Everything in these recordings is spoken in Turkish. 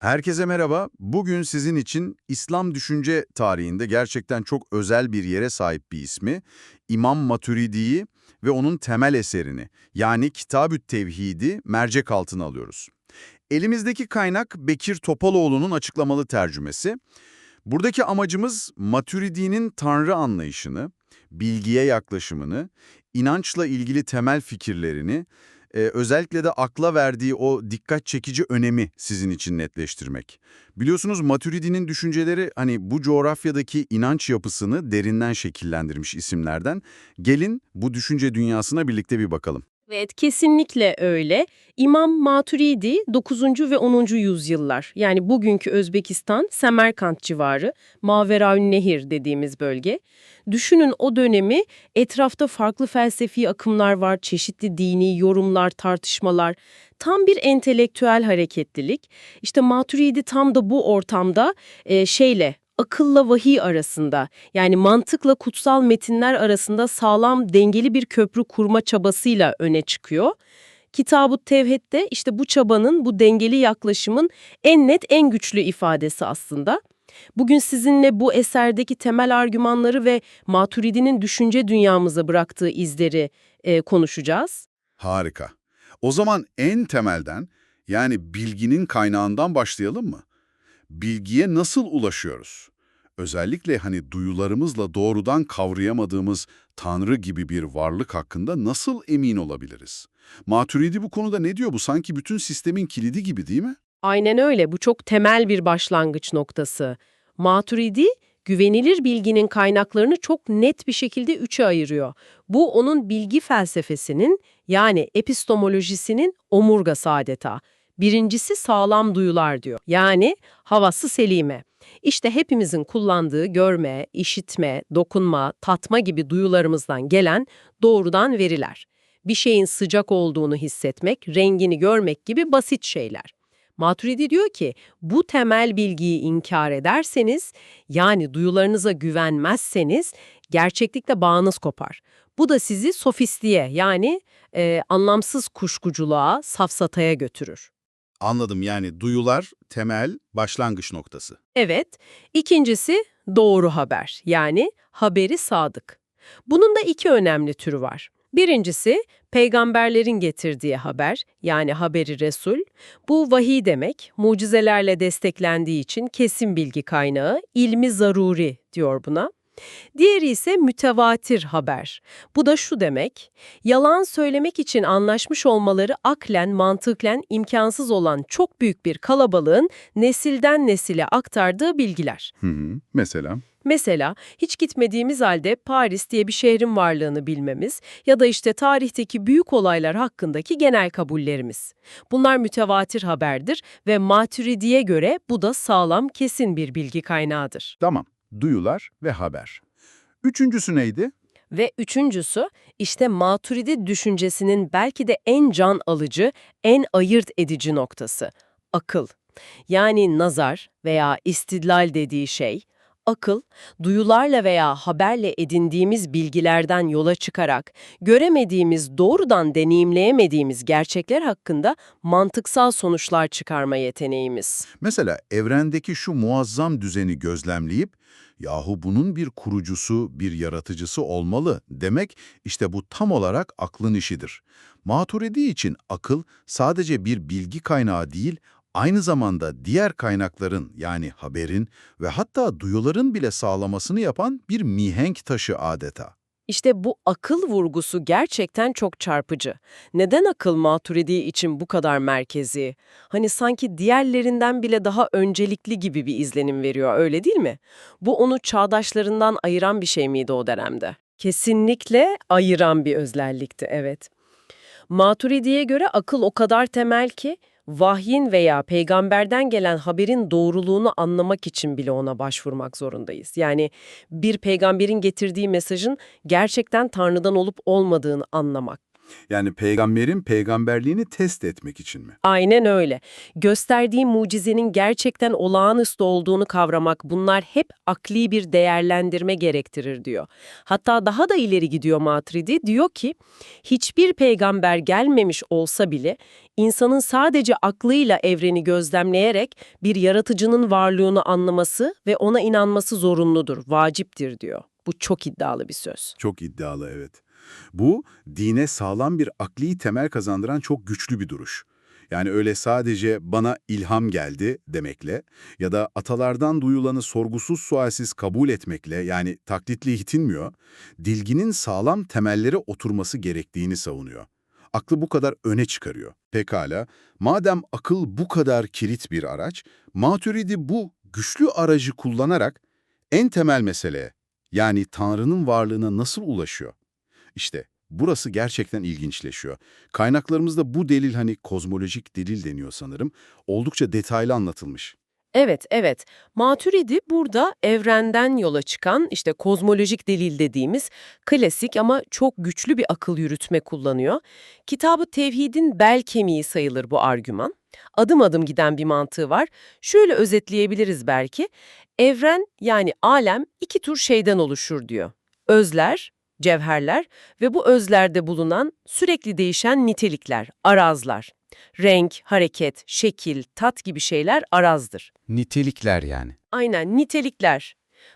Herkese merhaba. Bugün sizin için İslam düşünce tarihinde gerçekten çok özel bir yere sahip bir ismi, İmam Maturidi'yi ve onun temel eserini, yani Kitab-ı Tevhid'i mercek altına alıyoruz. Elimizdeki kaynak Bekir Topaloğlu'nun açıklamalı tercümesi. Buradaki amacımız Maturidi'nin tanrı anlayışını, bilgiye yaklaşımını, inançla ilgili temel fikirlerini, e, özellikle de akla verdiği o dikkat çekici önemi sizin için netleştirmek. Biliyorsunuz Maturidi'nin düşünceleri hani bu coğrafyadaki inanç yapısını derinden şekillendirmiş isimlerden. Gelin bu düşünce dünyasına birlikte bir bakalım. Evet, kesinlikle öyle. İmam Maturidi 9. ve 10. yüzyıllar yani bugünkü Özbekistan, Semerkant civarı, Maveraün Nehir dediğimiz bölge. Düşünün o dönemi etrafta farklı felsefi akımlar var, çeşitli dini yorumlar, tartışmalar. Tam bir entelektüel hareketlilik. İşte Maturidi tam da bu ortamda e, şeyle akılla vahiy arasında yani mantıkla kutsal metinler arasında sağlam dengeli bir köprü kurma çabasıyla öne çıkıyor. Kitab-ı Tevhid'de işte bu çabanın, bu dengeli yaklaşımın en net, en güçlü ifadesi aslında. Bugün sizinle bu eserdeki temel argümanları ve Maturidi'nin düşünce dünyamıza bıraktığı izleri e, konuşacağız. Harika. O zaman en temelden yani bilginin kaynağından başlayalım mı? Bilgiye nasıl ulaşıyoruz? Özellikle hani duyularımızla doğrudan kavrayamadığımız Tanrı gibi bir varlık hakkında nasıl emin olabiliriz? Maturidi bu konuda ne diyor? Bu sanki bütün sistemin kilidi gibi değil mi? Aynen öyle. Bu çok temel bir başlangıç noktası. Maturidi, güvenilir bilginin kaynaklarını çok net bir şekilde üçe ayırıyor. Bu onun bilgi felsefesinin yani epistemolojisinin omurgası adeta. Birincisi sağlam duyular diyor. Yani havası selime. İşte hepimizin kullandığı görme, işitme, dokunma, tatma gibi duyularımızdan gelen doğrudan veriler. Bir şeyin sıcak olduğunu hissetmek, rengini görmek gibi basit şeyler. Maturidi diyor ki bu temel bilgiyi inkar ederseniz yani duyularınıza güvenmezseniz gerçeklikle bağınız kopar. Bu da sizi sofistliğe yani e, anlamsız kuşkuculuğa, safsataya götürür. Anladım yani duyular temel başlangıç noktası. Evet, ikincisi doğru haber yani haberi sadık. Bunun da iki önemli türü var. Birincisi peygamberlerin getirdiği haber yani haberi Resul. Bu vahiy demek, mucizelerle desteklendiği için kesin bilgi kaynağı, ilmi zaruri diyor buna. Diğeri ise mütevatir haber. Bu da şu demek, yalan söylemek için anlaşmış olmaları aklen, mantıklen imkansız olan çok büyük bir kalabalığın nesilden nesile aktardığı bilgiler. Hı hı. Mesela? Mesela hiç gitmediğimiz halde Paris diye bir şehrin varlığını bilmemiz ya da işte tarihteki büyük olaylar hakkındaki genel kabullerimiz. Bunlar mütevatir haberdir ve Maturidi'ye göre bu da sağlam, kesin bir bilgi kaynağıdır. Tamam. Duyular ve haber. Üçüncüsü neydi? Ve üçüncüsü işte Maturidi düşüncesinin belki de en can alıcı, en ayırt edici noktası. Akıl. Yani nazar veya istidlal dediği şey, akıl, duyularla veya haberle edindiğimiz bilgilerden yola çıkarak göremediğimiz, doğrudan deneyimleyemediğimiz gerçekler hakkında mantıksal sonuçlar çıkarma yeteneğimiz. Mesela evrendeki şu muazzam düzeni gözlemleyip, yahu bunun bir kurucusu, bir yaratıcısı olmalı demek işte bu tam olarak aklın işidir. Maturidi için akıl sadece bir bilgi kaynağı değil, aynı zamanda diğer kaynakların yani haberin ve hatta duyuların bile sağlamasını yapan bir mihenk taşı adeta. İşte bu akıl vurgusu gerçekten çok çarpıcı. Neden akıl Maturidi için bu kadar merkezi? Hani sanki diğerlerinden bile daha öncelikli gibi bir izlenim veriyor, öyle değil mi? Bu onu çağdaşlarından ayıran bir şey miydi o dönemde? Kesinlikle ayıran bir özellikti, evet. Maturidi'ye göre akıl o kadar temel ki, vahyin veya peygamberden gelen haberin doğruluğunu anlamak için bile ona başvurmak zorundayız. Yani bir peygamberin getirdiği mesajın gerçekten Tanrı'dan olup olmadığını anlamak. Yani peygamberin peygamberliğini test etmek için mi? Aynen öyle. Gösterdiği mucizenin gerçekten olağanüstü olduğunu kavramak bunlar hep akli bir değerlendirme gerektirir diyor. Hatta daha da ileri gidiyor Matridi. Diyor ki hiçbir peygamber gelmemiş olsa bile insanın sadece aklıyla evreni gözlemleyerek bir yaratıcının varlığını anlaması ve ona inanması zorunludur, vaciptir diyor. Bu çok iddialı bir söz. Çok iddialı evet. Bu dine sağlam bir akli temel kazandıran çok güçlü bir duruş. Yani öyle sadece bana ilham geldi demekle ya da atalardan duyulanı sorgusuz sualsiz kabul etmekle yani taklitli hitinmiyor, dilginin sağlam temellere oturması gerektiğini savunuyor. Aklı bu kadar öne çıkarıyor. Pekala, madem akıl bu kadar kilit bir araç, Maturidi bu güçlü aracı kullanarak en temel meseleye, yani Tanrı'nın varlığına nasıl ulaşıyor? İşte burası gerçekten ilginçleşiyor. Kaynaklarımızda bu delil hani kozmolojik delil deniyor sanırım, oldukça detaylı anlatılmış. Evet, evet. Maturidi burada evrenden yola çıkan işte kozmolojik delil dediğimiz klasik ama çok güçlü bir akıl yürütme kullanıyor. Kitabı Tevhid'in bel kemiği sayılır bu argüman. Adım adım giden bir mantığı var. Şöyle özetleyebiliriz belki. Evren yani alem iki tür şeyden oluşur diyor. Özler, cevherler ve bu özlerde bulunan sürekli değişen nitelikler, arazlar. Renk, hareket, şekil, tat gibi şeyler arazdır. Nitelikler yani. Aynen nitelikler.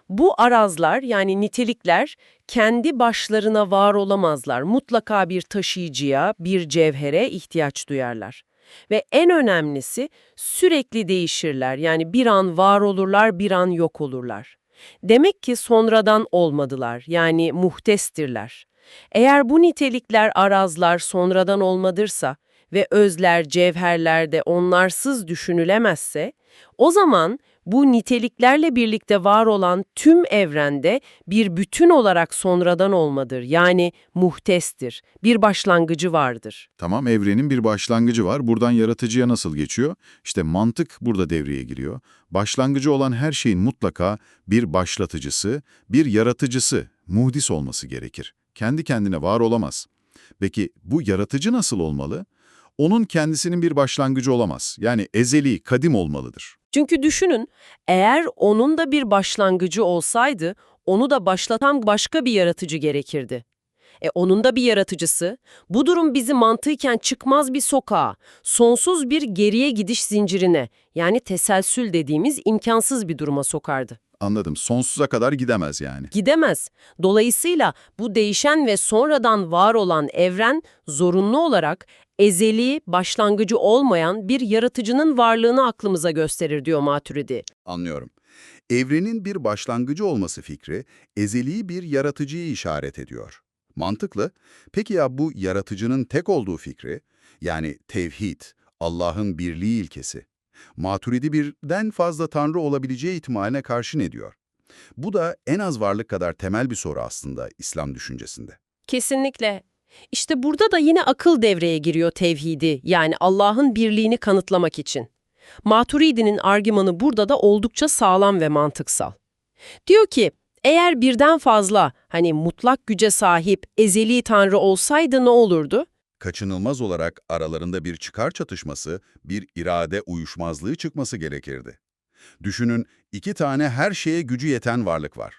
Bu arazlar yani nitelikler kendi başlarına var olamazlar. Mutlaka bir taşıyıcıya, bir cevhere ihtiyaç duyarlar. Ve en önemlisi sürekli değişirler. Yani bir an var olurlar, bir an yok olurlar. Demek ki sonradan olmadılar. Yani muhtestirler. Eğer bu nitelikler arazlar sonradan olmadırsa ve özler, cevherler de onlarsız düşünülemezse, o zaman bu niteliklerle birlikte var olan tüm evrende bir bütün olarak sonradan olmadır. Yani muhtestir, bir başlangıcı vardır. Tamam evrenin bir başlangıcı var. Buradan yaratıcıya nasıl geçiyor? İşte mantık burada devreye giriyor. Başlangıcı olan her şeyin mutlaka bir başlatıcısı, bir yaratıcısı, muhdis olması gerekir. Kendi kendine var olamaz. Peki bu yaratıcı nasıl olmalı? Onun kendisinin bir başlangıcı olamaz. Yani ezeli, kadim olmalıdır. Çünkü düşünün, eğer onun da bir başlangıcı olsaydı, onu da başlatan başka bir yaratıcı gerekirdi. E onun da bir yaratıcısı. Bu durum bizi mantıken çıkmaz bir sokağa, sonsuz bir geriye gidiş zincirine, yani teselsül dediğimiz imkansız bir duruma sokardı. Anladım. Sonsuza kadar gidemez yani. Gidemez. Dolayısıyla bu değişen ve sonradan var olan evren zorunlu olarak ezeli, başlangıcı olmayan bir yaratıcının varlığını aklımıza gösterir diyor Maturidi. Anlıyorum. Evrenin bir başlangıcı olması fikri, ezeli bir yaratıcıyı işaret ediyor. Mantıklı. Peki ya bu yaratıcının tek olduğu fikri, yani tevhid, Allah'ın birliği ilkesi, Maturidi birden fazla tanrı olabileceği ihtimaline karşı ne diyor? Bu da en az varlık kadar temel bir soru aslında İslam düşüncesinde. Kesinlikle. İşte burada da yine akıl devreye giriyor tevhidi, yani Allah'ın birliğini kanıtlamak için. Maturidi'nin argümanı burada da oldukça sağlam ve mantıksal. Diyor ki, eğer birden fazla, hani mutlak güce sahip, ezeli tanrı olsaydı ne olurdu? Kaçınılmaz olarak aralarında bir çıkar çatışması, bir irade uyuşmazlığı çıkması gerekirdi. Düşünün, iki tane her şeye gücü yeten varlık var.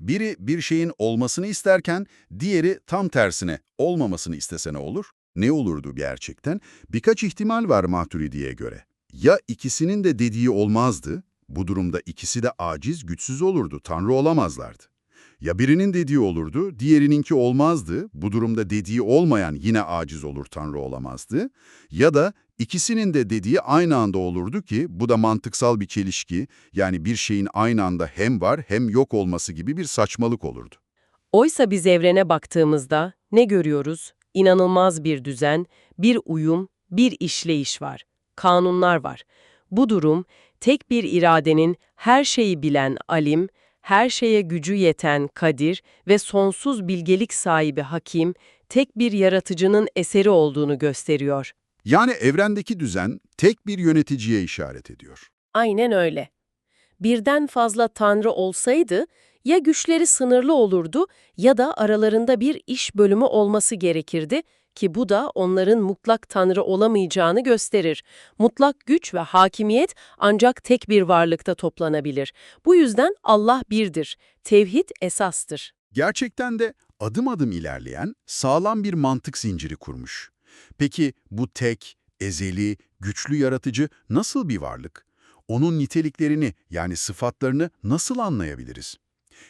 Biri bir şeyin olmasını isterken, diğeri tam tersine olmamasını istese ne olur? Ne olurdu gerçekten? Birkaç ihtimal var Maturidi'ye göre. Ya ikisinin de dediği olmazdı, bu durumda ikisi de aciz, güçsüz olurdu, tanrı olamazlardı. Ya birinin dediği olurdu, diğerininki olmazdı, bu durumda dediği olmayan yine aciz olur, tanrı olamazdı. Ya da ikisinin de dediği aynı anda olurdu ki bu da mantıksal bir çelişki, yani bir şeyin aynı anda hem var hem yok olması gibi bir saçmalık olurdu. Oysa biz evrene baktığımızda ne görüyoruz? İnanılmaz bir düzen, bir uyum, bir işleyiş var. Kanunlar var. Bu durum tek bir iradenin her şeyi bilen alim, her şeye gücü yeten kadir ve sonsuz bilgelik sahibi hakim, tek bir yaratıcının eseri olduğunu gösteriyor. Yani evrendeki düzen tek bir yöneticiye işaret ediyor. Aynen öyle. Birden fazla tanrı olsaydı ya güçleri sınırlı olurdu ya da aralarında bir iş bölümü olması gerekirdi. Ki bu da onların mutlak tanrı olamayacağını gösterir. Mutlak güç ve hakimiyet ancak tek bir varlıkta toplanabilir. Bu yüzden Allah birdir. Tevhid esastır. Gerçekten de adım adım ilerleyen sağlam bir mantık zinciri kurmuş. Peki bu tek, ezeli, güçlü yaratıcı nasıl bir varlık? Onun niteliklerini yani sıfatlarını nasıl anlayabiliriz?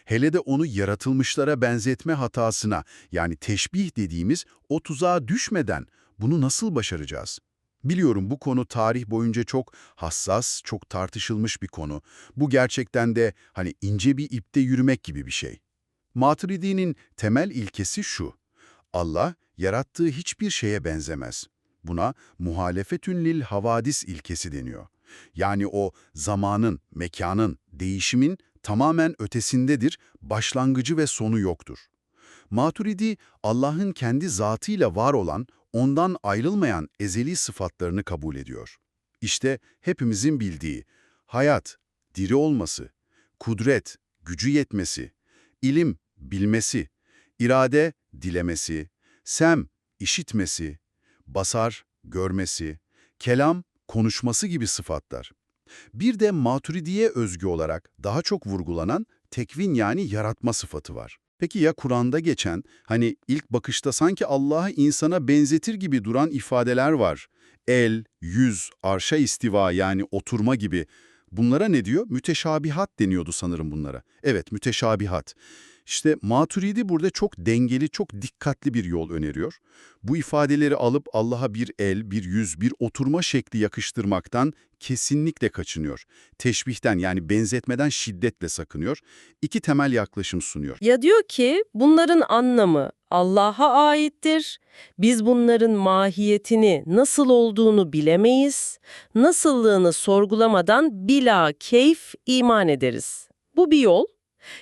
Hele de onu yaratılmışlara benzetme hatasına yani teşbih dediğimiz o tuzağa düşmeden bunu nasıl başaracağız? Biliyorum bu konu tarih boyunca çok hassas, çok tartışılmış bir konu. Bu gerçekten de hani ince bir ipte yürümek gibi bir şey. Maturidi'nin temel ilkesi şu. Allah yarattığı hiçbir şeye benzemez. Buna muhalefetün lil havadis ilkesi deniyor. Yani o zamanın, mekanın, değişimin tamamen ötesindedir, başlangıcı ve sonu yoktur. Maturidi, Allah'ın kendi zatıyla var olan, ondan ayrılmayan ezeli sıfatlarını kabul ediyor. İşte hepimizin bildiği hayat, diri olması, kudret, gücü yetmesi, ilim, bilmesi, irade, dilemesi, sem, işitmesi, basar, görmesi, kelam, konuşması gibi sıfatlar. Bir de Maturidi'ye özgü olarak daha çok vurgulanan tekvin yani yaratma sıfatı var. Peki ya Kur'an'da geçen, hani ilk bakışta sanki Allah'ı insana benzetir gibi duran ifadeler var. El, yüz, arşa istiva yani oturma gibi. Bunlara ne diyor? Müteşabihat deniyordu sanırım bunlara. Evet, müteşabihat. İşte Maturidi burada çok dengeli, çok dikkatli bir yol öneriyor. Bu ifadeleri alıp Allah'a bir el, bir yüz, bir oturma şekli yakıştırmaktan kesinlikle kaçınıyor. Teşbihten yani benzetmeden şiddetle sakınıyor. İki temel yaklaşım sunuyor. Ya diyor ki bunların anlamı Allah'a aittir. Biz bunların mahiyetini nasıl olduğunu bilemeyiz. Nasıllığını sorgulamadan bila keyf iman ederiz. Bu bir yol.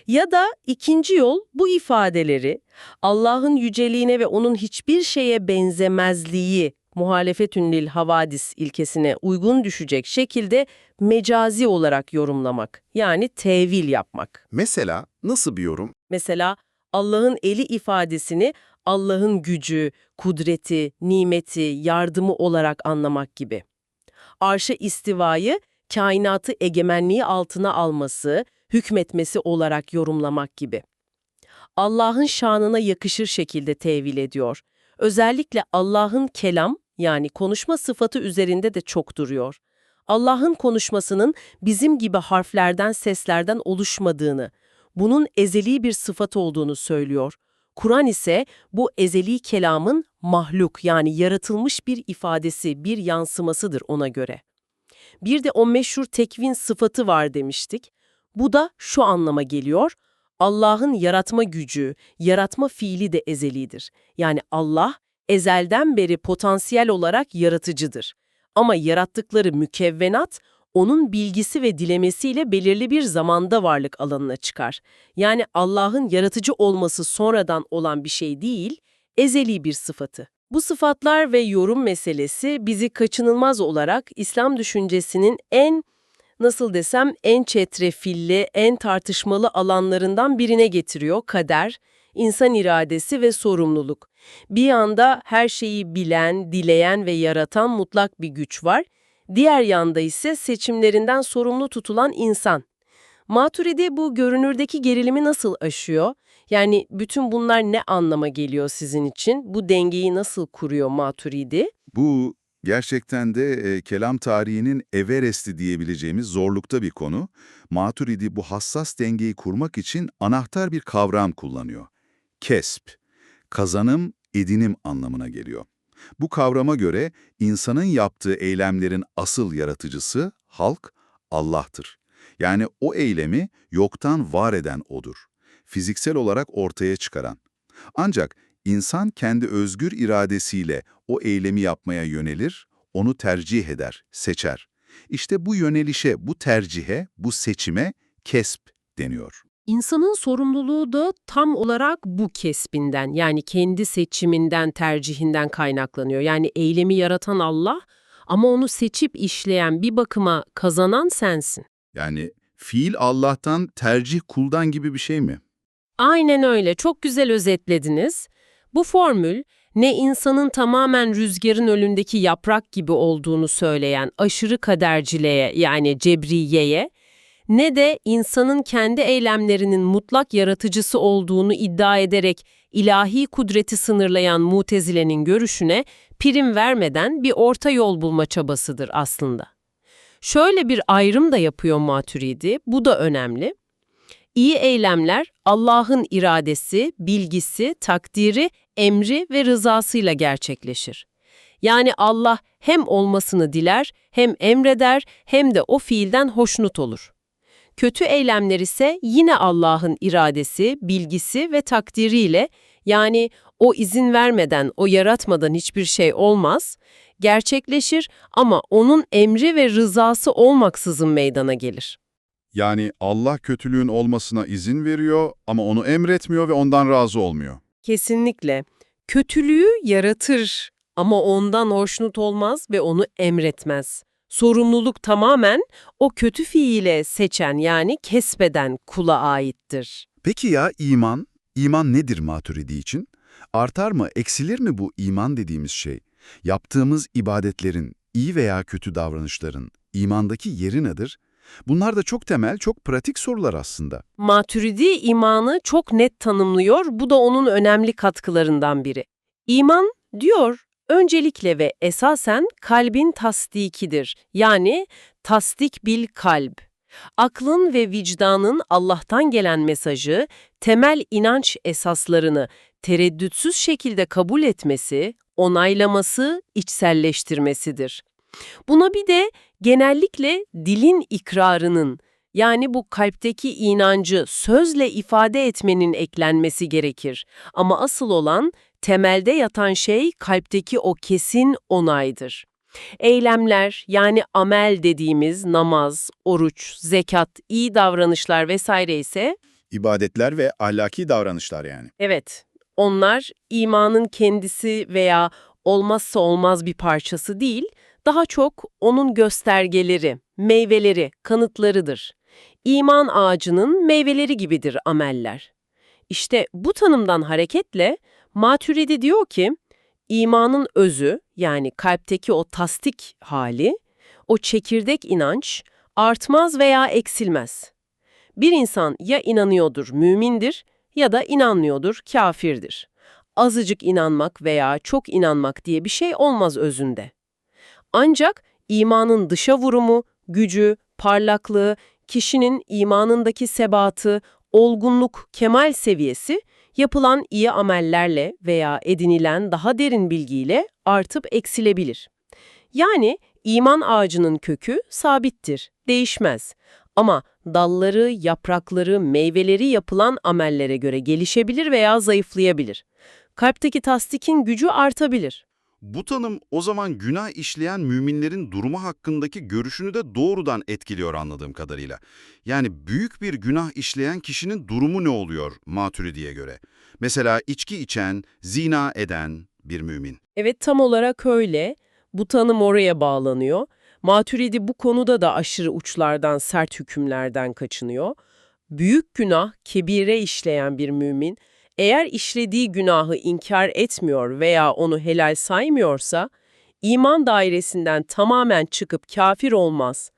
Ya da ikinci yol bu ifadeleri Allah'ın yüceliğine ve onun hiçbir şeye benzemezliği muhalefetün lil havadis ilkesine uygun düşecek şekilde mecazi olarak yorumlamak. Yani tevil yapmak. Mesela nasıl bir yorum? Mesela Allah'ın eli ifadesini Allah'ın gücü, kudreti, nimeti, yardımı olarak anlamak gibi. Arşa istivayı kainatı egemenliği altına alması, hükmetmesi olarak yorumlamak gibi. Allah'ın şanına yakışır şekilde tevil ediyor. Özellikle Allah'ın kelam yani konuşma sıfatı üzerinde de çok duruyor. Allah'ın konuşmasının bizim gibi harflerden, seslerden oluşmadığını, bunun ezeli bir sıfat olduğunu söylüyor. Kur'an ise bu ezeli kelamın mahluk yani yaratılmış bir ifadesi, bir yansımasıdır ona göre. Bir de o meşhur tekvin sıfatı var demiştik. Bu da şu anlama geliyor. Allah'ın yaratma gücü, yaratma fiili de ezelidir. Yani Allah ezelden beri potansiyel olarak yaratıcıdır. Ama yarattıkları mükevvenat onun bilgisi ve dilemesiyle belirli bir zamanda varlık alanına çıkar. Yani Allah'ın yaratıcı olması sonradan olan bir şey değil, ezeli bir sıfatı. Bu sıfatlar ve yorum meselesi bizi kaçınılmaz olarak İslam düşüncesinin en nasıl desem en çetrefilli, en tartışmalı alanlarından birine getiriyor kader, insan iradesi ve sorumluluk. Bir yanda her şeyi bilen, dileyen ve yaratan mutlak bir güç var. Diğer yanda ise seçimlerinden sorumlu tutulan insan. Maturidi bu görünürdeki gerilimi nasıl aşıyor? Yani bütün bunlar ne anlama geliyor sizin için? Bu dengeyi nasıl kuruyor Maturidi? Bu gerçekten de e, kelam tarihinin Everest'i diyebileceğimiz zorlukta bir konu. Maturidi bu hassas dengeyi kurmak için anahtar bir kavram kullanıyor. Kesp, kazanım, edinim anlamına geliyor. Bu kavrama göre insanın yaptığı eylemlerin asıl yaratıcısı halk Allah'tır. Yani o eylemi yoktan var eden O'dur. Fiziksel olarak ortaya çıkaran. Ancak insan kendi özgür iradesiyle o eylemi yapmaya yönelir, onu tercih eder, seçer. İşte bu yönelişe, bu tercihe, bu seçime kesp deniyor. İnsanın sorumluluğu da tam olarak bu kesbinden yani kendi seçiminden, tercihinden kaynaklanıyor. Yani eylemi yaratan Allah ama onu seçip işleyen bir bakıma kazanan sensin. Yani fiil Allah'tan, tercih kuldan gibi bir şey mi? Aynen öyle. Çok güzel özetlediniz. Bu formül ne insanın tamamen rüzgarın önündeki yaprak gibi olduğunu söyleyen aşırı kaderciliğe yani cebriyeye, ne de insanın kendi eylemlerinin mutlak yaratıcısı olduğunu iddia ederek ilahi kudreti sınırlayan mutezilenin görüşüne prim vermeden bir orta yol bulma çabasıdır aslında. Şöyle bir ayrım da yapıyor Maturidi, bu da önemli. İyi eylemler Allah'ın iradesi, bilgisi, takdiri, emri ve rızasıyla gerçekleşir. Yani Allah hem olmasını diler, hem emreder, hem de o fiilden hoşnut olur. Kötü eylemler ise yine Allah'ın iradesi, bilgisi ve takdiriyle yani o izin vermeden, o yaratmadan hiçbir şey olmaz, gerçekleşir ama onun emri ve rızası olmaksızın meydana gelir. Yani Allah kötülüğün olmasına izin veriyor ama onu emretmiyor ve ondan razı olmuyor. Kesinlikle. Kötülüğü yaratır ama ondan hoşnut olmaz ve onu emretmez. Sorumluluk tamamen o kötü fiile seçen yani kesbeden kula aittir. Peki ya iman? İman nedir Maturidi için? Artar mı, eksilir mi bu iman dediğimiz şey? Yaptığımız ibadetlerin, iyi veya kötü davranışların, imandaki yeri nedir? Bunlar da çok temel, çok pratik sorular aslında. Maturidi imanı çok net tanımlıyor, bu da onun önemli katkılarından biri. İman, diyor, öncelikle ve esasen kalbin tasdikidir. Yani tasdik bil kalb. Aklın ve vicdanın Allah'tan gelen mesajı, temel inanç esaslarını tereddütsüz şekilde kabul etmesi, onaylaması, içselleştirmesidir. Buna bir de genellikle dilin ikrarının, yani bu kalpteki inancı sözle ifade etmenin eklenmesi gerekir. Ama asıl olan temelde yatan şey kalpteki o kesin onaydır. Eylemler yani amel dediğimiz namaz, oruç, zekat, iyi davranışlar vesaire ise İbadetler ve ahlaki davranışlar yani. evet onlar imanın kendisi veya olmazsa olmaz bir parçası değil, daha çok onun göstergeleri, meyveleri, kanıtlarıdır. İman ağacının meyveleri gibidir ameller. İşte bu tanımdan hareketle Maturidi diyor ki, imanın özü yani kalpteki o tasdik hali, o çekirdek inanç artmaz veya eksilmez. Bir insan ya inanıyordur, mümindir ya da inanmıyordur, kafirdir. Azıcık inanmak veya çok inanmak diye bir şey olmaz özünde. Ancak imanın dışa vurumu, gücü, parlaklığı, kişinin imanındaki sebatı, olgunluk, kemal seviyesi yapılan iyi amellerle veya edinilen daha derin bilgiyle artıp eksilebilir. Yani iman ağacının kökü sabittir, değişmez. Ama dalları, yaprakları, meyveleri yapılan amellere göre gelişebilir veya zayıflayabilir. Kalpteki tasdikin gücü artabilir. Bu tanım o zaman günah işleyen müminlerin durumu hakkındaki görüşünü de doğrudan etkiliyor anladığım kadarıyla. Yani büyük bir günah işleyen kişinin durumu ne oluyor Maturidi'ye göre? Mesela içki içen, zina eden bir mümin. Evet tam olarak öyle. Bu tanım oraya bağlanıyor. Maturidi bu konuda da aşırı uçlardan, sert hükümlerden kaçınıyor. Büyük günah, kebire işleyen bir mümin, eğer işlediği günahı inkar etmiyor veya onu helal saymıyorsa, iman dairesinden tamamen çıkıp kafir olmaz.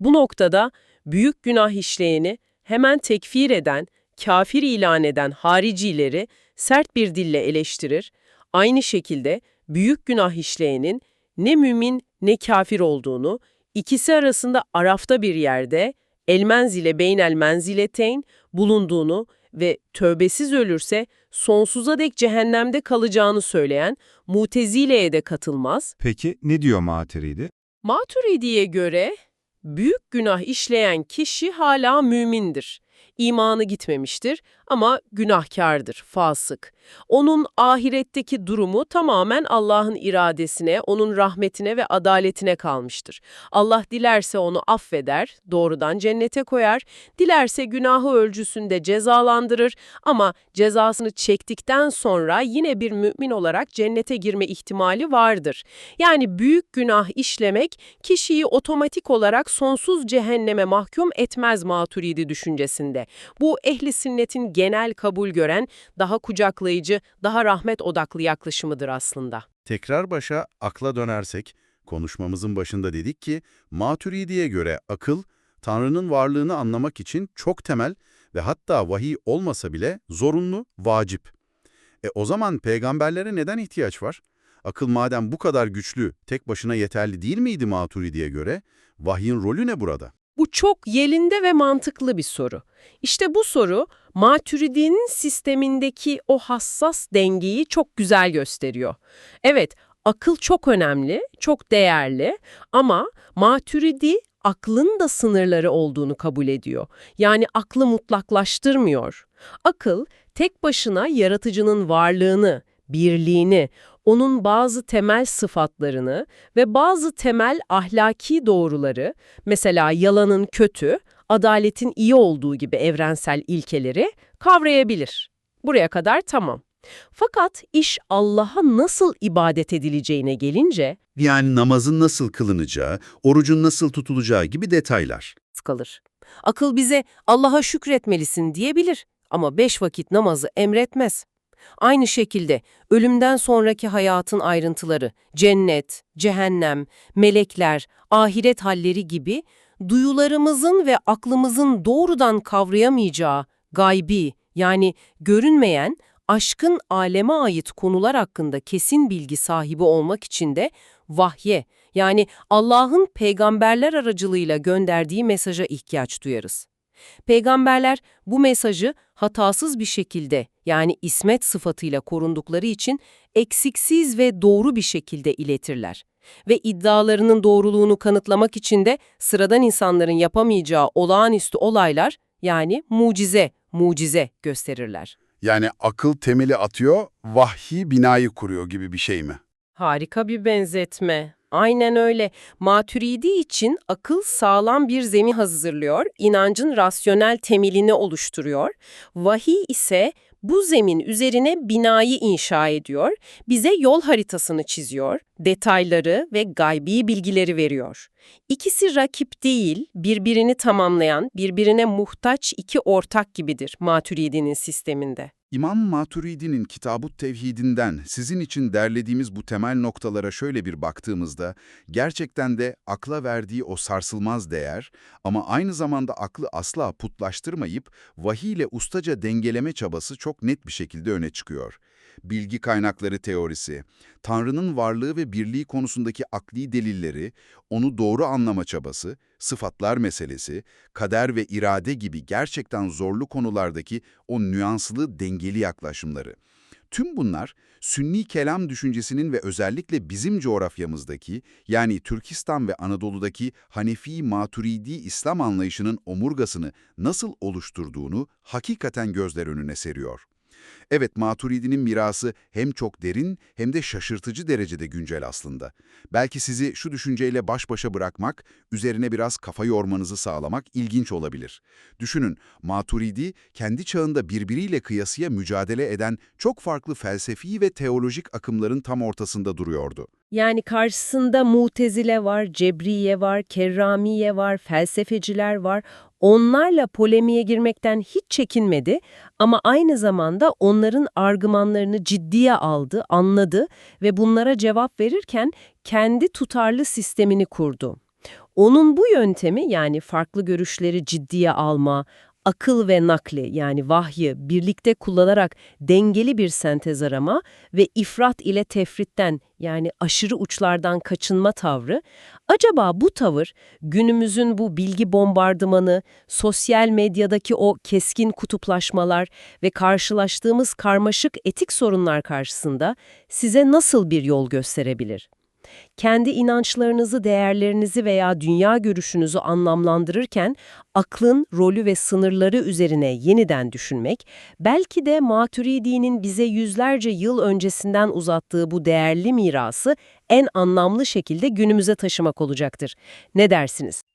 Bu noktada büyük günah işleyeni hemen tekfir eden, kafir ilan eden haricileri sert bir dille eleştirir. Aynı şekilde büyük günah işleyenin ne mümin ne kafir olduğunu, ikisi arasında arafta bir yerde el menzile beynel menzileteyn bulunduğunu ve tövbesiz ölürse sonsuza dek cehennemde kalacağını söyleyen Mutezile'ye de katılmaz. Peki ne diyor Maturidi? Maturidi'ye göre büyük günah işleyen kişi hala mümindir. İmanı gitmemiştir ama günahkardır, fasık. Onun ahiretteki durumu tamamen Allah'ın iradesine, onun rahmetine ve adaletine kalmıştır. Allah dilerse onu affeder, doğrudan cennete koyar, dilerse günahı ölçüsünde cezalandırır ama cezasını çektikten sonra yine bir mümin olarak cennete girme ihtimali vardır. Yani büyük günah işlemek kişiyi otomatik olarak sonsuz cehenneme mahkum etmez Maturidi düşüncesinde. Bu ehli sünnetin genel kabul gören, daha kucaklayıcı, daha rahmet odaklı yaklaşımıdır aslında. Tekrar başa akla dönersek, konuşmamızın başında dedik ki, Maturidi'ye göre akıl, Tanrı'nın varlığını anlamak için çok temel ve hatta vahiy olmasa bile zorunlu, vacip. E o zaman peygamberlere neden ihtiyaç var? Akıl madem bu kadar güçlü, tek başına yeterli değil miydi Maturidi'ye göre? Vahyin rolü ne burada? Bu çok yerinde ve mantıklı bir soru. İşte bu soru Maturidi'nin sistemindeki o hassas dengeyi çok güzel gösteriyor. Evet, akıl çok önemli, çok değerli ama Maturidi aklın da sınırları olduğunu kabul ediyor. Yani aklı mutlaklaştırmıyor. Akıl tek başına yaratıcının varlığını, birliğini, onun bazı temel sıfatlarını ve bazı temel ahlaki doğruları, mesela yalanın kötü, adaletin iyi olduğu gibi evrensel ilkeleri kavrayabilir. Buraya kadar tamam. Fakat iş Allah'a nasıl ibadet edileceğine gelince Yani namazın nasıl kılınacağı, orucun nasıl tutulacağı gibi detaylar. kalır. Akıl bize Allah'a şükretmelisin diyebilir ama beş vakit namazı emretmez. Aynı şekilde ölümden sonraki hayatın ayrıntıları, cennet, cehennem, melekler, ahiret halleri gibi duyularımızın ve aklımızın doğrudan kavrayamayacağı gaybi yani görünmeyen, aşkın aleme ait konular hakkında kesin bilgi sahibi olmak için de vahye yani Allah'ın peygamberler aracılığıyla gönderdiği mesaja ihtiyaç duyarız. Peygamberler bu mesajı hatasız bir şekilde yani ismet sıfatıyla korundukları için eksiksiz ve doğru bir şekilde iletirler. Ve iddialarının doğruluğunu kanıtlamak için de sıradan insanların yapamayacağı olağanüstü olaylar yani mucize, mucize gösterirler. Yani akıl temeli atıyor, vahyi binayı kuruyor gibi bir şey mi? Harika bir benzetme. Aynen öyle. Maturidi için akıl sağlam bir zemin hazırlıyor, inancın rasyonel temelini oluşturuyor. Vahiy ise bu zemin üzerine binayı inşa ediyor, bize yol haritasını çiziyor, detayları ve gaybi bilgileri veriyor. İkisi rakip değil, birbirini tamamlayan, birbirine muhtaç iki ortak gibidir Maturidi'nin sisteminde. İmam Maturidi'nin Kitab-ı Tevhid'inden sizin için derlediğimiz bu temel noktalara şöyle bir baktığımızda, gerçekten de akla verdiği o sarsılmaz değer ama aynı zamanda aklı asla putlaştırmayıp vahiy ile ustaca dengeleme çabası çok net bir şekilde öne çıkıyor. Bilgi kaynakları teorisi, Tanrı'nın varlığı ve birliği konusundaki akli delilleri, onu doğru anlama çabası, sıfatlar meselesi, kader ve irade gibi gerçekten zorlu konulardaki o nüanslı, dengeli yaklaşımları. Tüm bunlar, Sünni kelam düşüncesinin ve özellikle bizim coğrafyamızdaki, yani Türkistan ve Anadolu'daki Hanefi Maturidi İslam anlayışının omurgasını nasıl oluşturduğunu hakikaten gözler önüne seriyor. Evet, Maturidi'nin mirası hem çok derin hem de şaşırtıcı derecede güncel aslında. Belki sizi şu düşünceyle baş başa bırakmak, üzerine biraz kafa yormanızı sağlamak ilginç olabilir. Düşünün, Maturidi kendi çağında birbiriyle kıyasıya mücadele eden çok farklı felsefi ve teolojik akımların tam ortasında duruyordu. Yani karşısında Mutezile var, Cebriye var, Kerramiye var, felsefeciler var. Onlarla polemiğe girmekten hiç çekinmedi ama aynı zamanda onların argümanlarını ciddiye aldı, anladı ve bunlara cevap verirken kendi tutarlı sistemini kurdu. Onun bu yöntemi yani farklı görüşleri ciddiye alma, akıl ve nakli yani vahyi birlikte kullanarak dengeli bir sentez arama ve ifrat ile tefritten yani aşırı uçlardan kaçınma tavrı, acaba bu tavır günümüzün bu bilgi bombardımanı, sosyal medyadaki o keskin kutuplaşmalar ve karşılaştığımız karmaşık etik sorunlar karşısında size nasıl bir yol gösterebilir? Kendi inançlarınızı, değerlerinizi veya dünya görüşünüzü anlamlandırırken aklın rolü ve sınırları üzerine yeniden düşünmek, belki de Maturidi'nin bize yüzlerce yıl öncesinden uzattığı bu değerli mirası en anlamlı şekilde günümüze taşımak olacaktır. Ne dersiniz?